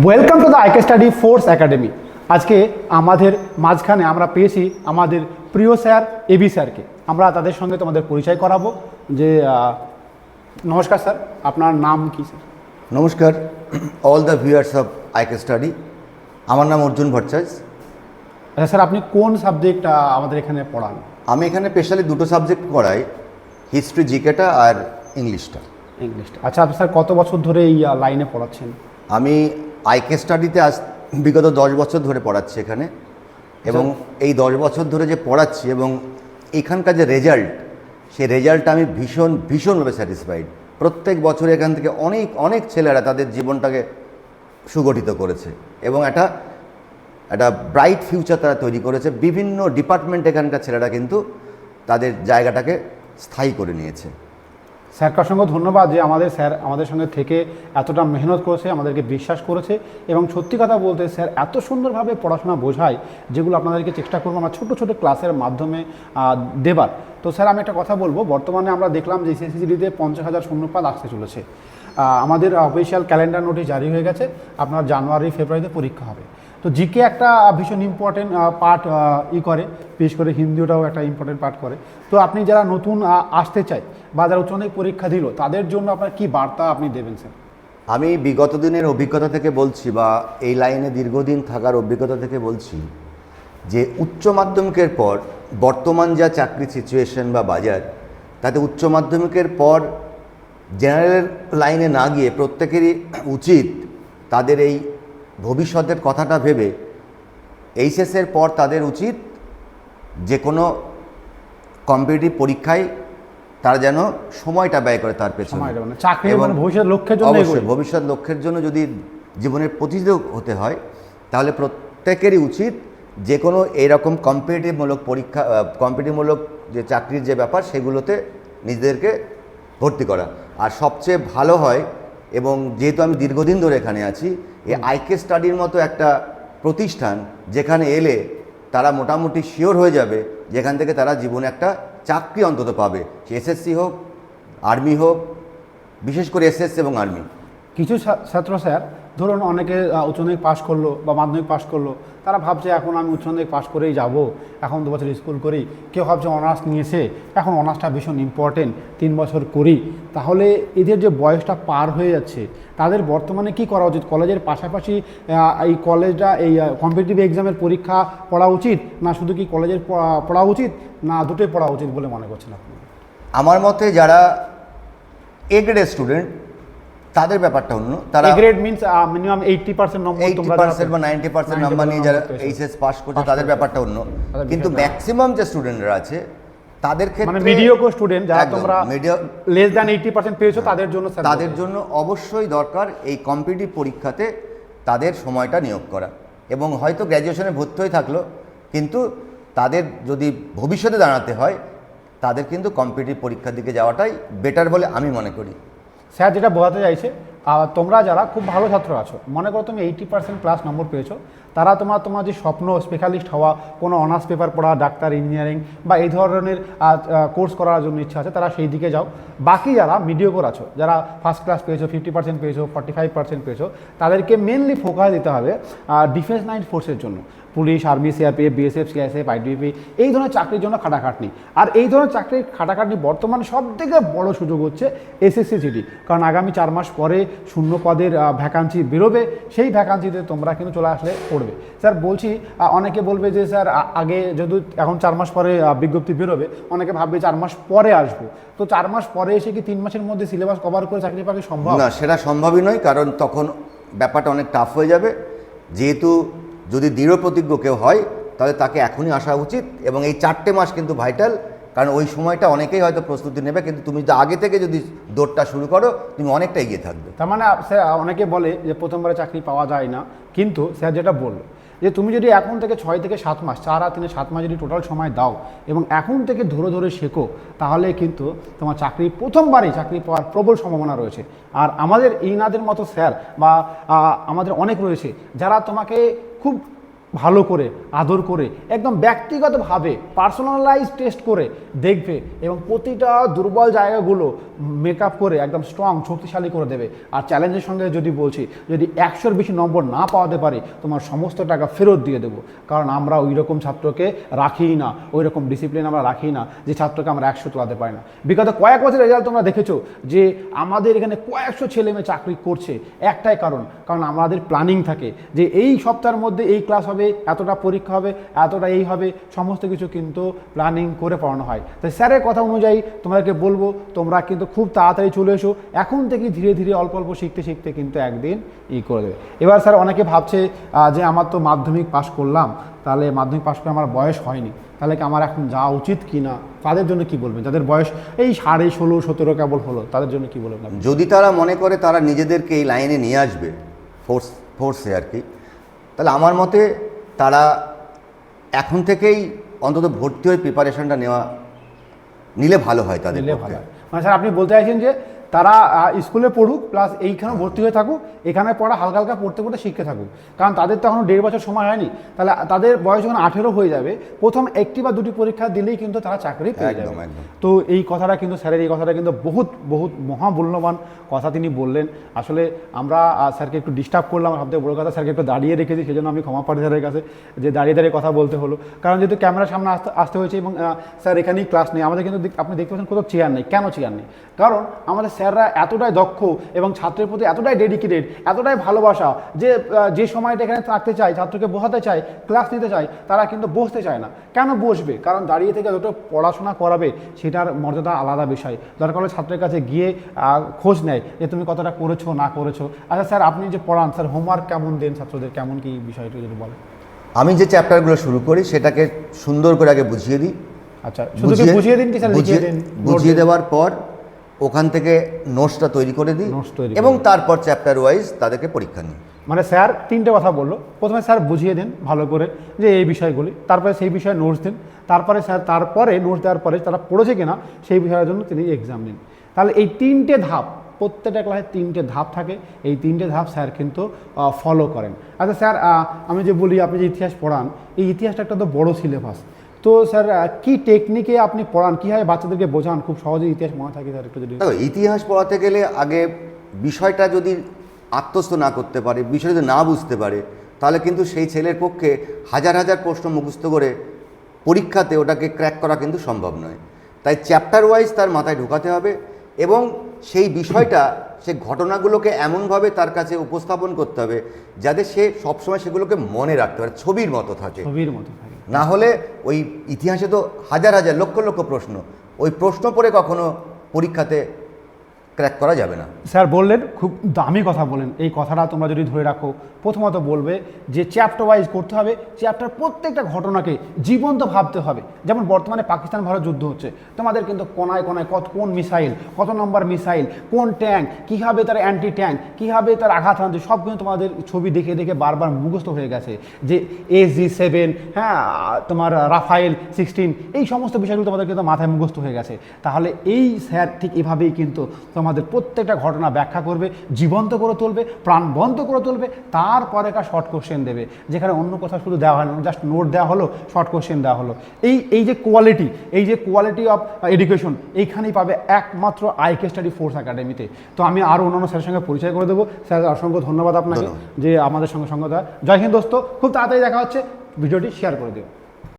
Welcome to the IK study force academy আজকে আমাদের মাঝখানে আমরা পেয়েছি আমাদের প্রিয় স্যার এবি স্যারকে। আমরা তাদের সঙ্গে তোমাদের পরিচয় করাবো। যে নমস্কার স্যার আপনার নাম কি স্যার? নমস্কার। All the viewers of IK study আমার নাম অর্জুন ভট্টাচার্য। আচ্ছা স্যার আপনি কোন সাবজেক্ট আমাদের এখানে পড়ান? আমি এখানে স্পেশালি দুটো সাবজেক্ট পড়াই হিস্ট্রি জিকেটা আর ইংলিশটা ইংলিশটা আচ্ছা আপনি স্যার কত বছর ধরে এই লাইনে পড়াচ্ছেন? আমি আইকে স্টাডিতে আজ বিগত দশ বছর ধরে পড়াচ্ছি এখানে এবং এই দশ বছর ধরে যে পড়াচ্ছি এবং এখানকার যে রেজাল্ট সেই রেজাল্টটা আমি ভীষণ ভীষণভাবে স্যাটিসফাইড প্রত্যেক বছর এখান থেকে অনেক অনেক ছেলেরা তাদের জীবনটাকে সুগঠিত করেছে এবং একটা একটা ব্রাইট ফিউচার তারা তৈরি করেছে। বিভিন্ন ডিপার্টমেন্ট এখানকার ছেলেরা কিন্তু তাদের জায়গাটাকে স্থায়ী করে নিয়েছে। স্যারকে অসংখ্য ধন্যবাদ যে আমাদের স্যার আমাদের সঙ্গে থেকে এতটা মেহনত করেছে, আমাদেরকে বিশ্বাস করেছে এবং সত্যি কথা বলতে স্যার এত সুন্দরভাবে পড়াশোনা বোঝায় যেগুলো আপনাদেরকে চেষ্টা করব আমরা ছোটো ছোটো ক্লাসের মাধ্যমে দেবার। তো স্যার আমি একটা কথা বলব, বর্তমানে আমরা দেখলাম যে সিসিজিডিতে পঞ্চাশ হাজার শূন্যপাত আসতে চলেছে। আমাদের অফিসিয়াল ক্যালেন্ডার নোটিশ জারি হয়ে গেছে, আপনার জানুয়ারি, ফেব্রুয়ারিতে পরীক্ষা হবে। তো জিকে একটা ভীষণ ইম্পর্টেন্ট পার্ট ই করে। বিশেষ করে হিন্দিটাও একটা ইম্পর্টেন্ট পার্ট করে। তো আপনি যারা নতুন আসতে চায় বা যারা উচ্চ পরীক্ষা দিল, তাদের জন্য আপনার কি বার্তা আপনি দেবেন, স্যার? আমি বিগত দিনের অভিজ্ঞতা থেকে বলছি বা এই লাইনে দীর্ঘদিন থাকার অভিজ্ঞতা থেকে বলছি যে উচ্চ মাধ্যমিকের পর বর্তমান যা চাকরি সিচুয়েশন বা বাজার, তাতে উচ্চ মাধ্যমিকের পর জেনারেল লাইনে না গিয়ে প্রত্যেকেরই উচিত তাদের এই ভবিষ্যতের কথাটা ভেবে এইচএসের পর তাদের উচিত যে কোনো কম্পিটিটিভ পরীক্ষায় তারা যেন সময়টা ব্যয় করে তার পেছনে। মানে এবং ভবিষ্যৎ লক্ষ্যের জন্য অবশ্যই ভবিষ্যৎ লক্ষ্যের জন্য যদি জীবনের প্রতিযোগ হতে হয় তাহলে প্রত্যেকেরই উচিত যে কোনো এরকম কম্পিটিটিভমূলক পরীক্ষা কম্পিটিটিভমূলক যে চাকরির যে ব্যাপার সেগুলোতে নিজেদেরকে ভর্তি করা। আর সবচেয়ে ভালো হয় এবং যেহেতু আমি দীর্ঘদিন ধরে এখানে আছি এই আইকে স্টাডির মতো একটা প্রতিষ্ঠান যেখানে এলে তারা মোটামুটি শিওর হয়ে যাবে যেখান থেকে তারা জীবনে একটা চাকরি অন্তত পাবে। সে এসএসসি হোক আর্মি হোক বিশেষ করে এসএসসি এবং আর্মি। কিছু ছাত্র স্যার ধরুন অনেকে আহ, উচ্চ মাধ্যমিক পাশ করল বা মাধ্যমিক পাশ করল তারা ভাবছে এখন আমি উচ্চ মাধ্যমিক পাশ করেই যাব এখন দু বছর স্কুল করি কেউ ভাবছে অনার্স নিয়েছে এখন অনার্সটা ভীষণ ইম্পর্টেন্ট তিন বছর করি। তাহলে এদের যে বয়সটা পার হয়ে যাচ্ছে তাদের বর্তমানে কি করা উচিত? কলেজের পাশাপাশি এই কলেজটা এই কম্পিটিটিভ এক্সামের পরীক্ষা পড়া উচিত না শুধু কি কলেজের পড়া- উচিত না দুটোই পড়া উচিত বলে মনে করছেন আপনি? আমার মতে যারা এ স্টুডেন্ট তাদের ব্যাপারটা অন্য। তারা grade means minimum eighty percent নম্বর এইটি তোমরা পার্সেন্ট বা নাইনটি পার্সেন্ট 90% নাম্বার নিয়ে যারা এইচএস পাস করছে তাদের ব্যাপারটা অন্য। কিন্তু ম্যাক্সিমাম যে স্টুডেন্টরা আছে তাদের ক্ষেত্রে মানে ক্ষেত্রে মিডিওকো স্টুডেন্ট যারা তোমরা লেস দ্যান এইটি পার্সেন্ট পেয়েছ তাদের জন্য তাদের জন্য অবশ্যই দরকার এই কম্পিটিটিভ পরীক্ষাতে তাদের সময়টা নিয়োগ করা। এবং হয়তো গ্র্যাজুয়েশনে ভর্তি হয়ে থাকল কিন্তু তাদের যদি ভবিষ্যতে দাঁড়াতে হয় তাদের কিন্তু কম্পিটিটিভ পরীক্ষার দিকে যাওয়াটাই বেটার বলে আমি মনে করি। স্যার যেটা বোঝাতে চাইছে তোমরা যারা খুব ভালো ছাত্র আছো, মনে করো তুমি এইটি পার্সেন্ট প্লাস নম্বর পেয়েছ, তারা তোমার তোমার যে স্বপ্ন স্পেশালিস্ট হওয়া, কোনো অনার্স পেপার পড়া, ডাক্তার ইঞ্জিনিয়ারিং বা এই ধরনের কোর্স করার জন্য ইচ্ছা আছে, তারা সেই দিকে যাও। বাকি যারা মিডিওকোর আছো, যারা ফার্স্ট ক্লাস পেয়েছ ফিফটি পার্সেন্ট পেয়েছ ফর্টি ফাইভ পার্সেন্ট পেয়েছ, তাদেরকে মেনলি ফোকাস দিতে হবে ডিফেন্স লাইন ফোর্সের জন্য। Police, army CRPF BSF, CISF, IDP, এই ধরনের চাকরির জন্য খাটাখাটনি। আর এই ধরনের চাকরির খাটাখাটনি বর্তমানে সব থেকে বড় সুযোগ হচ্ছে এসএসসি জিডি কারণ আগামী চার মাস পরে শূন্য পদের ভ্যাকান্সি বেরোবে, সেই ভ্যাকান্সিতে তোমরা কিন্তু চলে আসলে পড়বে। স্যার, বলছি অনেকে বলবে যে, স্যার আগে যদি এখন চার মাস পরে বিজ্ঞপ্তি বেরোবে, অনেকে ভাববে চার মাস পরে আসব। তো চার মাস পরে এসে কি তিন মাসের মধ্যে সিলেবাস কভার করে চাকরি পাওয়া সম্ভব? না, সেটা সম্ভবই নয়, কারণ তখন ব্যাপারটা অনেক টাফ হয়ে যাবে। যেহেতু যদি দৃঢ় প্রতিজ্ঞ কেউ হয়, তাহলে তাকে এখনই আসা উচিত এবং এই চারটে মাস কিন্তু ভাইটাল কারণ ওই সময়টা অনেকেই হয়তো প্রস্তুতি নেবে, কিন্তু তুমি যদি আগে থেকে যদি দৌড়টা শুরু করো, তুমি অনেকটা এগিয়ে থাকবে। তার মানে স্যার অনেকে বলে যে প্রথমবারে চাকরি পাওয়া যায় না, কিন্তু স্যার যেটা বলল, যে তুমি যদি এখন থেকে ছয় থেকে সাত মাস, চার আর তিনে সাত মাস যদি টোটাল সময় দাও এবং এখন থেকে ধরে ধরে শেখো, তাহলে কিন্তু তোমার চাকরি, প্রথমবারই চাকরি পাওয়ার প্রবল সম্ভাবনা রয়েছে। আর আমাদের ইনাদের মতো স্যার বা আমাদের অনেক রয়েছে, যারা তোমাকে খুব ভালো করে, আদর করে, একদম ব্যক্তিগতভাবে পার্সোনালাইজ টেস্ট করে দেখবে এবং প্রতিটা দুর্বল জায়গাগুলো মেকআপ করে একদম স্ট্রং শক্তিশালী করে দেবে। আর চ্যালেঞ্জের সঙ্গে যদি বলছি, যদি একশোর বেশি নম্বর না পাওয়াতে পারি, তোমার সমস্ত টাকা ফেরত দিয়ে দেবো। কারণ আমরা ওই রকম ছাত্রকে রাখিই না ওই রকম ডিসিপ্লিন আমরা রাখি না, যে ছাত্রকে আমরা একশো তোলাতে পারি না। বিগত কয়েক বছর রেজাল্ট তোমরা দেখেছ যে আমাদের এখানে কয়েকশো ছেলে মেয়ে চাকরি করছে, একটাই কারণ। কারণ আমাদের প্ল্যানিং থাকে যে এই সপ্তাহের মধ্যে এই ক্লাস হবে এতটা পরীক্ষা হবে, এতটা এই হবে, সমস্ত কিছু কিন্তু প্ল্যানিং করে পড়ানো হয়। তো স্যারের কথা অনুযায়ী তোমাদেরকে বলব, তোমরা কিন্তু খুব তাড়াতাড়ি চলে এসো। এখন থেকে ধীরে ধীরে অল্প অল্প শিখতে শিখতে কিন্তু একদিন ই করে দেবে। এবার স্যার অনেকে ভাবছে যে আমার তো মাধ্যমিক পাশ করলাম, তাহলে মাধ্যমিক পাশ করে আমার বয়স হয়নি, তাহলে কি আমার এখন যাওয়া উচিত কি না তাদের জন্য কি বলবেন? যাদের বয়স এই সাড়ে ষোলো, সতেরো কেবল হলো, তাদের জন্য কি বলবেন যদি তারা মনে করে তারা নিজেদেরকে এই লাইনে নিয়ে আসবে ফোর্স ফোর্সে আর কি, তাহলে আমার মতে তারা এখন থেকেই অন্তত ভর্তি হয়ে প্রিপারেশনটা নেওয়া নিলে ভালো হয় তাদের। মানে স্যার আপনি বলতে চাইছেন যে তারা স্কুলে পড়ুক প্লাস এইখানে ভর্তি হয়ে থাকুক এখানে পড়া হালকা হালকা পড়তে পড়তে শিখতে থাকুক। কারণ তাদের তো এখনও দেড় বছর সময় হয়নি। তাহলে তাদের বয়স যখন আঠেরো হয়ে যাবে প্রথম একটি বা দুটি পরীক্ষা দিলেই কিন্তু তারা চাকরি পেয়ে যাবে। তো এই কথাটা কিন্তু স্যারের এই কথাটা কিন্তু বহুত বহুত মহামূল্যবান কথা তিনি বললেন। আসলে আমরা স্যারকে একটু ডিস্টার্ব করলাম সবথেকে বড় কথা স্যারকে একটু দাঁড়িয়ে রেখেছি সেজন্য আমি ক্ষমা পারি স্যারের কাছে যে দাঁড়িয়ে দাঁড়িয়ে কথা বলতে হলো। কারণ যেহেতু ক্যামেরার সামনে আসতে আসতে হয়েছে এবং স্যার এখানেই ক্লাস নেই। আমাদের কিন্তু আপনি দেখতে পাচ্ছেন কোথাও চেয়ার নেই। কেন চেয়ার নেই? কারণ আমাদের স্যাররা এতটাই দক্ষ এবং ছাত্রের প্রতি এতটাই ডেডিকেটেড এতটাই ভালোবাসা যে যে সময়টা এখানে থাকতে চায় ছাত্রকে বসাতে চায় ক্লাস নিতে চায় তারা কিন্তু বসতে চায় না। কেন বসবে? কারণ দাঁড়িয়ে থেকে যত পড়াশোনা করাবে সেটার মর্যাদা আলাদা বিষয়। দরকার হলে ছাত্রের কাছে গিয়ে খোঁজ নেয় যে তুমি কতটা করেছ না করেছ। আচ্ছা স্যার আপনি যে পড়ান স্যার হোমওয়ার্ক কেমন দেন ছাত্রদের? কেমন কি বিষয়টা যদি বলেন? আমি যে চ্যাপ্টারগুলো শুরু করি সেটাকে সুন্দর করে আগে বুঝিয়ে দিই। আচ্ছা বুঝিয়ে দিন কি স্যার লিখিয়ে বুঝিয়ে- দিন? বুঝিয়ে দেওয়ার পর ওখান থেকে নোটসটা তৈরি করে দিই এবং তারপর চ্যাপ্টার ওয়াইজ তাদেরকে পরীক্ষা নিই। মানে স্যার তিনটে কথা বলল। প্রথমে স্যার বুঝিয়ে দিন ভালো করে যে এই বিষয়গুলি তারপরে সেই বিষয়ে নোটস দিন তারপরে স্যার তারপরে নোটস দেওয়ার পরে তারা পড়েছে কিনা সেই বিষয়ের জন্য তিনি এক্সাম নিন। তাহলে এই তিনটে ধাপ প্রত্যেকটা ক্লাসে তিনটে ধাপ থাকে এই তিনটে ধাপ স্যার কিন্তু ফলো করেন। আচ্ছা স্যার আমি যে বলি আপনি যে ইতিহাস পড়ান এই ইতিহাসটা একটা তো বড় সিলেবাস তো স্যার কি টেকনিকে আপনি পড়ান? কীভাবে বাচ্চাদেরকে বোঝান? খুব সহজে ইতিহাস মনে থাকে স্যার একটু যদি। ইতিহাস পড়াতে গেলে আগে বিষয়টা যদি আত্মস্থ না করতে পারে বিষয় যদি না বুঝতে পারে তাহলে কিন্তু সেই ছেলের পক্ষে হাজার হাজার প্রশ্ন মুখস্থ করে পরীক্ষাতে ওটাকে ক্র্যাক করা কিন্তু সম্ভব নয়। তাই চ্যাপ্টার ওয়াইজ তার মাথায় ঢোকাতে হবে এবং সেই বিষয়টা সে ঘটনাগুলোকে এমনভাবে তার কাছে উপস্থাপন করতে হবে যাতে সে সবসময় সেগুলোকে মনে রাখতে পারে ছবির মতো থাকে। ছবির মতো থাকে। না হলে ওই ইতিহাসে তো হাজার হাজার, লক্ষ লক্ষ প্রশ্ন। ওই প্রশ্ন পড়ে কখনো পরীক্ষাতে ক্র্যাক করা যাবে না। স্যার বললেন, খুব দামি কথা বলেন। এই কথাটা তোমরা যদি ধরে রাখো, প্রথমত বলবে যে চ্যাপ্টার ওয়াইজ করতে হবে, চ্যাপ্টার প্রত্যেকটা ঘটনাকে জীবন্ত ভাবতে হবে। যেমন বর্তমানে পাকিস্তান ভারত যুদ্ধ হচ্ছে, তোমাদের কিন্তু কোনায় কোনায় কত কোন মিসাইল, কত নম্বর মিসাইল, কোন ট্যাঙ্ক, কীভাবে তার অ্যান্টি ট্যাঙ্ক কীভাবে তার আঘাত হানছে, সব কিন্তু তোমাদের ছবি দেখে দেখে বারবার মুখস্থ হয়ে গেছে। যে এস জি সেভেন হ্যাঁ তোমার রাফায়েল সিক্সটিন এই সমস্ত বিষয়গুলো তোমাদের কিন্তু মাথায় মুখস্থ হয়ে গেছে। তাহলে এই স্যার ঠিক এভাবেই কিন্তু তোমাদের প্রত্যেকটা ঘটনা ব্যাখ্যা করবে জীবন্ত করে তুলবে প্রাণবন্ত করে তুলবে তারপরে একটা শর্ট কোশ্চেন দেবে। যেখানে অন্য কথা শুধু দেওয়া হয় না জাস্ট নোট দেওয়া হলো শর্ট কোশ্চেন দেওয়া হলো। এই এই যে কোয়ালিটি এই যে কোয়ালিটি অফ এডুকেশন এইখানেই পাবে একমাত্র আইকে স্টাডি ফোর্স একাডেমিতে তো আমি আরও অন্যান্য স্যারের সঙ্গে পরিচয় করে দেবো। স্যার অসংখ্য ধন্যবাদ আপনাকে যে আমাদের সঙ্গে সঙ্গে দেওয়া জয় হিন্দ দোস্ত খুব তাড়াতাড়ি দেখা হচ্ছে। ভিডিওটি শেয়ার করে দিও।